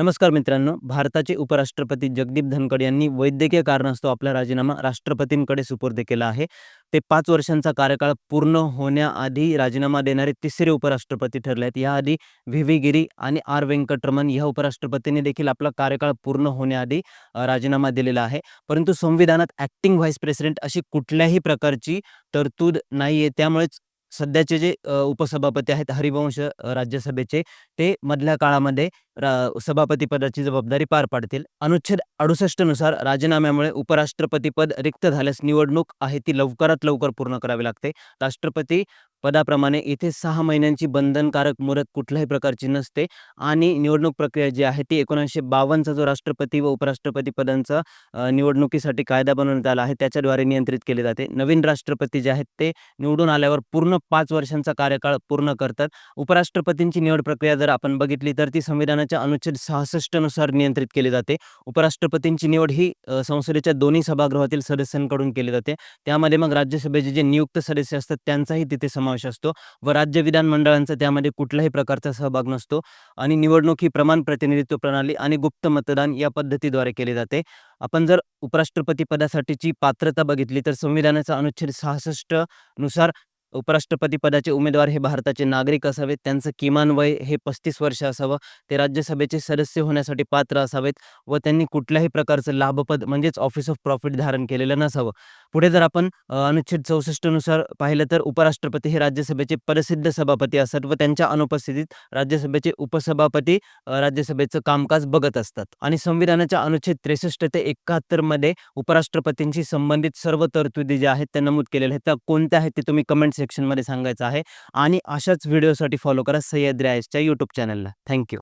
नमस्कार मित्रांनो भारताचे उपराष्ट्रपती जगदीप धनखड यांनी वैद्यकीय कारणास्तव आपला राजीनामा राष्ट्रपतींकडे सुपूर्द केला आहे. ते पाच वर्षांचा कार्यकाळ पूर्ण होण्याआधी राजीनामा देणारे तिसरे उपराष्ट्रपती ठरले आहेत याआधी व्ही. व्ही. गिरी आणि आर. व्यंकटरमन या उपराष्ट्रपतींनी देखील आपला कार्यकाळ पूर्ण होण्याआधी राजीनामा दिलेला आहे. परंतु संविधानात ॲक्टिंग व्हाईस प्रेसिडेंट अशी कुठल्याही प्रकारची तरतूद नाही आहे त्यामुळेच सध्याचे जे उपसभापती आहेत हरिवंश राज्यसभेचे ते मधल्या काळामध्ये रा सभापती पदाची जबाबदारी पार पाडतील. अनुच्छेद अडुसष्टनुसार राजीनाम्यामुळे उपराष्ट्रपती पद रिक्त झाल्यास निवडणूक आहे ती लवकरात लवकर पूर्ण करावी लागते. राष्ट्रपती पदाप्रमाणे इथे सहा महिन्यांची बंधनकारक मुदत कुठल्याही प्रकारची नसते आणि निवडणूक प्रक्रिया जी आहे ती एकोणीसशे बावन्नचा जो राष्ट्रपती व उपराष्ट्रपती पदांचा निवडणुकीसाठी कायदा बनवण्यात आला आहे त्याच्याद्वारे नियंत्रित केले जाते. नवीन राष्ट्रपती जे आहेत ते निवडून आल्यावर पूर्ण पाच वर्षांचा कार्यकाळ पूर्ण करतात. उपराष्ट्रपतींची निवड प्रक्रिया जर आपण बघितली तर ती संविधानाच्या अनुच्छेद सहासष्टनुसार नियंत्रित केली जाते. उपराष्ट्रपतींची निवड ही संसदेच्या दोन्ही सभागृहातील सदस्यांकडून केली जाते. त्यामध्ये मग राज्यसभेचे जे नियुक्त सदस्य असतात त्यांचाही तिथे समावेश असतो व राज्य विधानमंडळांचा त्यामध्ये कुठल्याही प्रकारचा सहभाग नसतो आणि निवडणूक ही प्रमाण प्रतिनिधित्व प्रणाली आणि गुप्त मतदान या पद्धतीद्वारे केली जाते. आपण जर उपराष्ट्रपती पदासाठीची पात्रता बघितली तर संविधानाचा अनुच्छेद सहासष्टनुसार उपराष्ट्रपती पदाचे उमेदवार हे भारताचे नागरिक असावेत. त्यांचं किमान वय हे पस्तीस वर्ष असावं. ते राज्यसभेचे सदस्य होण्यासाठी पात्र असावेत व त्यांनी कुठल्याही प्रकारचं लाभपद म्हणजेच ऑफिस ऑफ प्रॉफिट धारण केलेलं नसावं. पुढे जर आपण अनुच्छेद चौसष्टनुसार पाहिलं तर उपराष्ट्रपती हे राज्यसभेचे प्रसिद्ध सभापती असतात व त्यांच्या अनुपस्थितीत राज्यसभेचे उपसभापती राज्यसभेचं कामकाज बघत असतात. आणि संविधानाच्या अनुच्छेद त्रेसष्ट ते एकाहत्तरमध्ये उपराष्ट्रपतींशी संबंधित सर्व तरतुदी ज्या आहेत त्या नमूद केलेल्या आहेत. त्या कोणत्या आहेत ते तुम्ही कमेंट सेक्शनमध्ये सांगायचं आहे. आणि अशाच व्हिडिओसाठी फॉलो करा सह्याद्री आयसच्या यूट्यूब चॅनलला थँक्यू